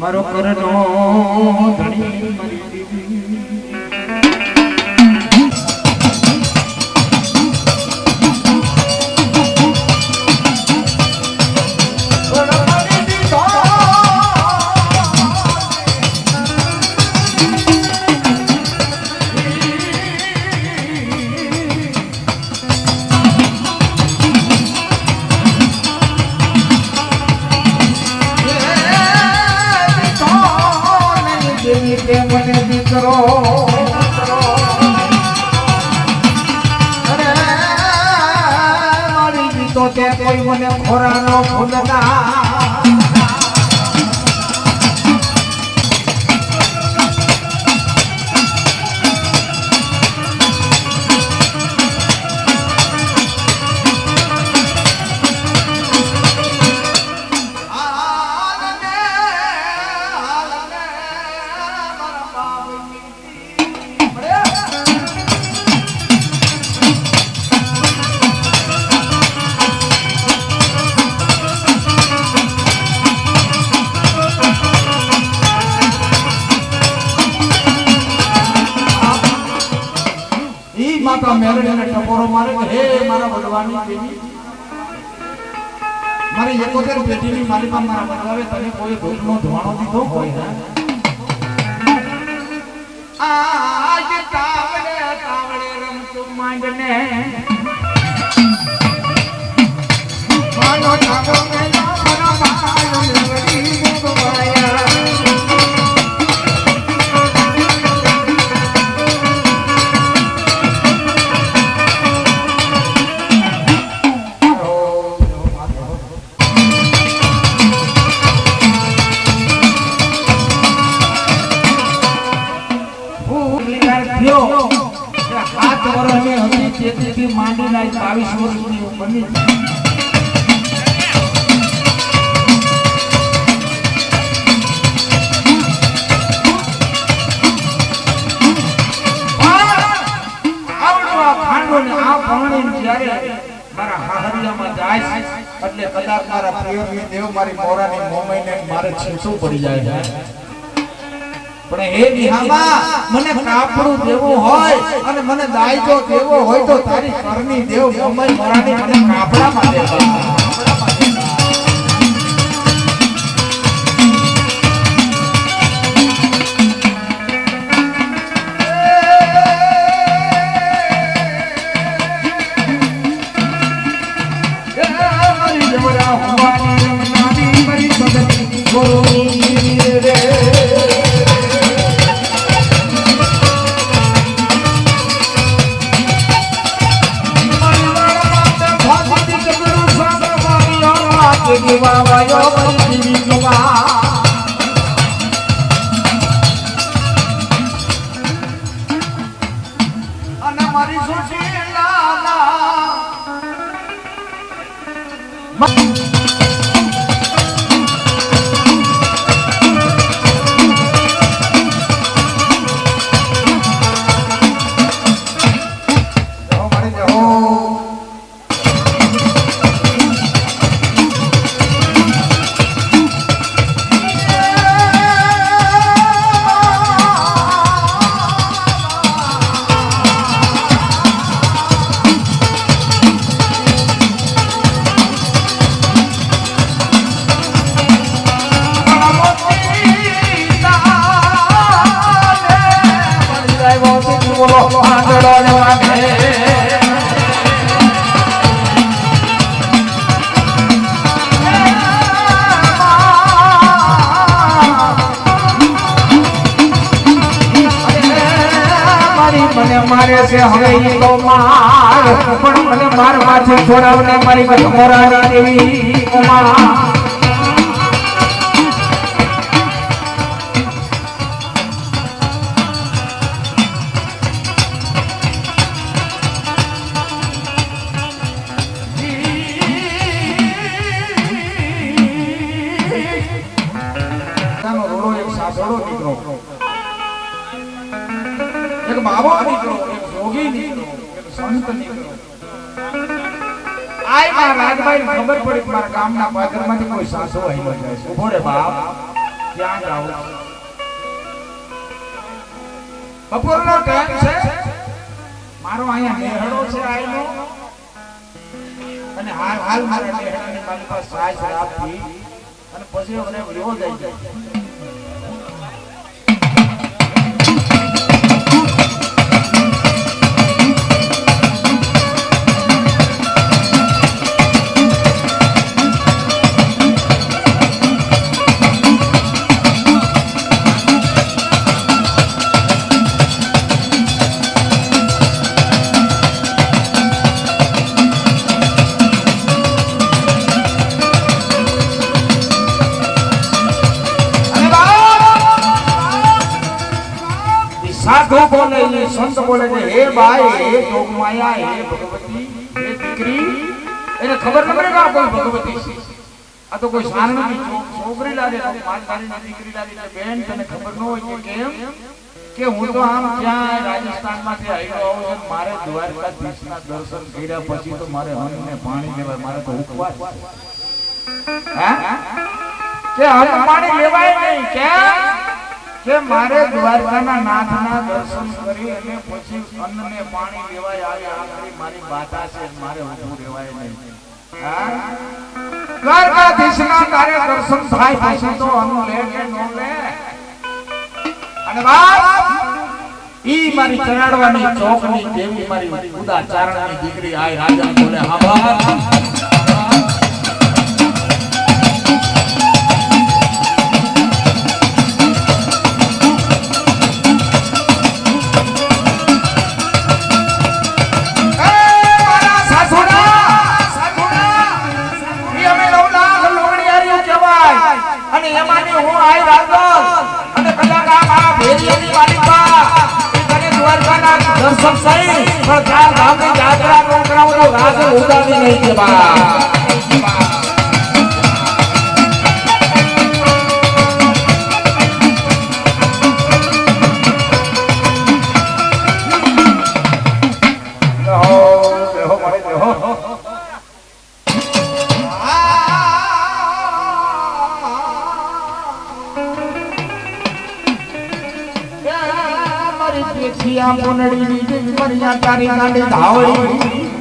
મારો કરનો ધણી મરી દેવી. તે મને દીકરો ઈ માતા મારે મારા ભગવાનની દેવી મારી એકોતેર મારા મારા માંડીને બાવીસ વર્ષની બની એટલે કદાચ મારા પ્રિયની દેવ, મારી મોરાની મોમાઈને મારે છેટું પડી જાય. પણ હે નિહામા મને કાપડું દેવું હોય અને મને દાયજો દેવો હોય તો તારી કરની દેવ મમ્મી મરાની મને કાપડામાં દેવા છે હવે ઈ તો માર. પણ મને માર માથે છોડાવને મારી મોરાની દેવી ઉમા ગામના પાદરમાંથી કોઈ સાસુ આવી જાય. ઊભો રે બાપ. ક્યાં જાવ બપોરનો ટાઈમ છે. મારો અહીંયા નેહડો છે આયનો. અને હાલ હાલ મારા નેહડાની પાસે સાસ રાખી. અને પછી મને વ્યો જાય. સંત બોલે છે, હે ભાઈ, હે જોગમાયા હે ભગવતી, હે દીકરી. એને ખબર ન પડે કે આ કોઈ ભગવતી છે. આ તો કોઈ સારણની છો- છોકરી લાગે માલધારીની દીકરી લાગે છે. બેન, તને ખબર ન હોય કે કેમ? કે હું તો આમ ક્યાં રાજસ્થાનમાંથી આવ્યો આવું છું, મારે દ્વારકાધીશના દર્શન કર્યા પછી તો મારે અન્નને પાણી લેવાય, મારે તો ઉપવાસ. કે અન્ન પાણી લેવાય નહીં, કેમ? કે મારે દ્વારકાના નાથના દર્શન કરી અને પછી અન્ન ને પાણી લેવાય આવે, આખરી મારી બાધા છે, મારે ઊભું રહેવાય નહીં? દ્વારકાધીશના તારે દર્શન થાય પછી તો અન્ન લે કે નો લે? અને વાત? ઈ મારી ચરાડવાની ચોકની દેવી મારી ઉદા ચારણની દીકરી આય રાજા બોલે, હા દર્શન થઈ પણ ચાર ધામની જાત્રા કરાવું તો રાજ ઉડાવી નહીં દેવા મરિયા તારી ગાંડી ધાવળી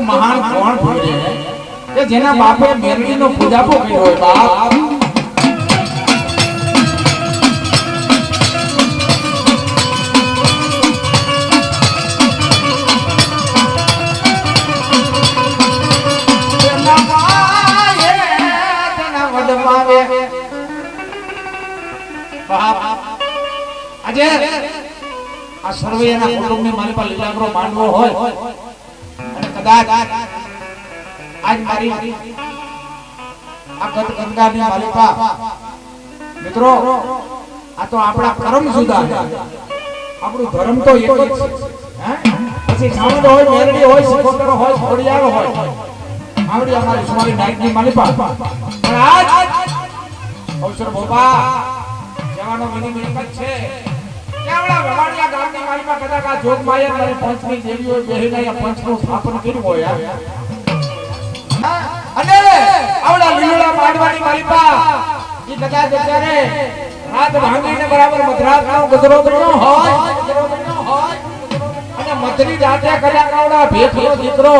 મહાન કોણ ભૂલે? કે જેના બાપે મેરડીનો પૂજાપો કર્યો હોય, બાપ. આજે આ સર્વે એના કુટુંબ કુટુંબની મારી પાસે લીલાગરો માંડવો હોય. કદાચ આજ મારી આ ગત ગંગાની માલિકા. મિત્રો, આ તો આપણા કર્મ જુદા આપણું ધર્મ તો એક જ છે. પછી સાવંત હોય, મેરડી હોય સિકોતર હોય, ખોડિયાર હોય. આવડી અમારી સુમારી નાયકની માલિકા. પણ આજ અવસર બોપા જવાનો મની મિલકત છે. કેવડા ગામની માલિકા કદાચ આ જોગ માયા મારી પંચની દેવી હોય બેહીને અહીંયા પંચનું સ્થાપન કર્યું હોય અને આવડા લીલોડા માંડવાની માલિકા. ઈ કદાચ અત્યારે રાત ભાંગીને બરાબર મધરાતનો ગજરો કર્યો હોય. અને મધરી રાતે કદાચ આવડા ભેખનો દીકરો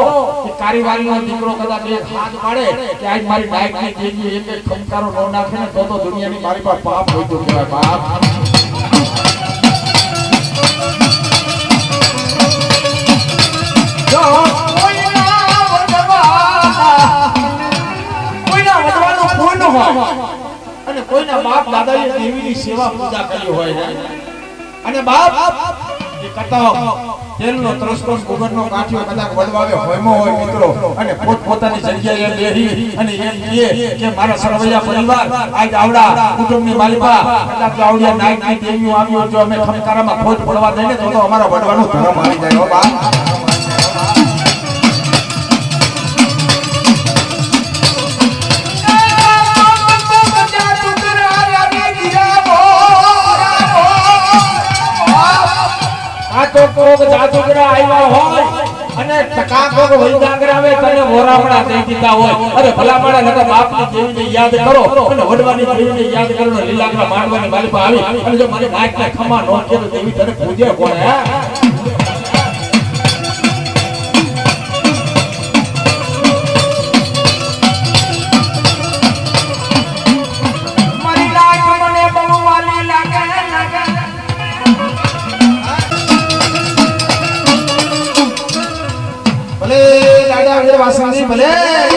કે કારીવારીનો દીકરો કદાચ એક હાથ પાડે કે આજ મારી નાયકની દેવી એક એક ખંકારો ન નાખે ને તો તો દુનિયાની મારી પાસે પાપ હોય તો કહેવાય અને કોઈના બાપ દાદાએ દેવીની સેવા પૂજા કરી હોય અને બાપ એ કતક તેલનો ત્રસ્તો ને ગુગળનો કાંઠિયો કદાચ વડવાવે હોય મિત્રો, અને પોતપોતાની જગ્યાએ બેહી અને એમ કહે કે મારા સરવૈયા પરિવાર આવડિયા નાયકની દેવીઓ આવ્યો જો અમે ખમકારામાં ખોટ પડવા દઈને તો અમારા વડવાનું ધર્મ આવી જાય, હો કોક જાદુગરા આવ્યા હોય અને ટકા કોક વૈદાગરાવે તને વોરામણા દઈ દીધા હોય. અરે ભલા નકર બાપની જીવને યાદ કરો અને વડવાની જીવને યાદ કરો ને લીલાગરા માંડવાની મારી પાસે આવી. અને જો મારી નાકને ખમા નો કે તો દેવી તને પૂજે કોણ હે? દાદા ભલે